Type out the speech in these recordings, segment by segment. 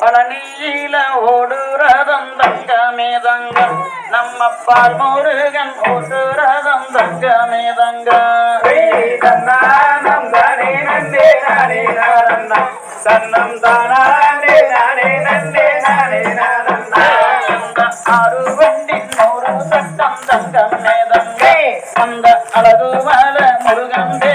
பழனியில ஓடுறதம் தங்கமே தங்கம் நம்ம பால் முருகன் ஓடுறதம் தங்கமே தங்கம் தன்னானம் தானே நன்னே நானே நானண்ணா தன்னம் தானே நானே நன்றே நானே நானண்ணா ஆறு வண்டி நூறு சட்டம் தங்கமே தங்க அந்த அழகு மல முருகன் தே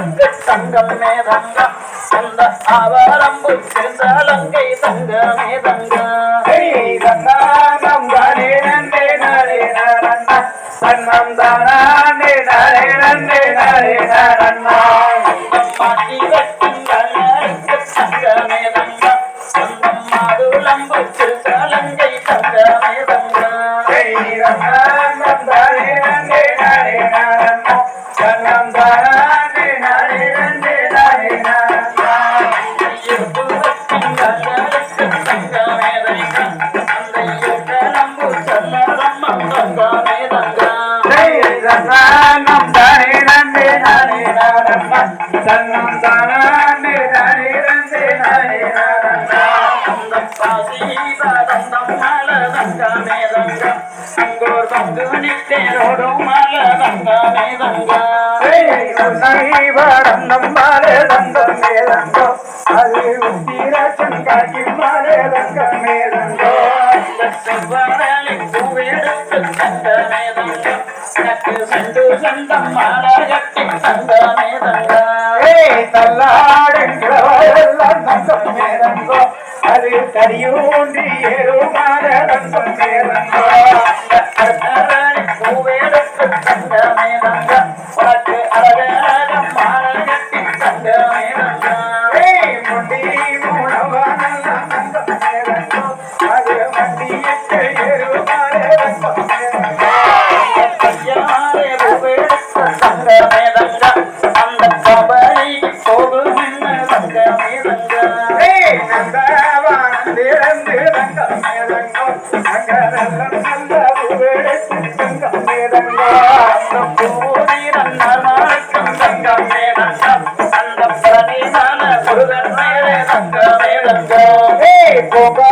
தங்கம் மேதங்கம் அந்த ஆவாரம்பு சலங்கை தங்கமே தங்கம் ஏய் தன்னானம் தானே நன்னே நானே நானண்ணா தன்னம் தானே நானே நன்னே நானே நானண்ணா மாட்டி நானண்ணா தன்னம் தானே நானே நன்னே நானே பாசி மல அங்கோர் பங்கு மல மாலே அது உத்திரச்சன் காட்டி மாலே தங்கம் தங்கமே தங்கம் எனக்கு செண்டு செந்தம் மால கட்டி தங்கம் ஏய் அது பூவெடுத்து தங்கமே தங்கம் அந்த கபடி போகுமென்னு தங்கமே தங்கம் ஏய் நந்தவானம் திறந்து ரங்கம் மேலங்கோ நகரெல்லாம் நல்ல உருவெடுத்து தங்கம் மேலங்கோ ஏய் கோபவானம் திறந்து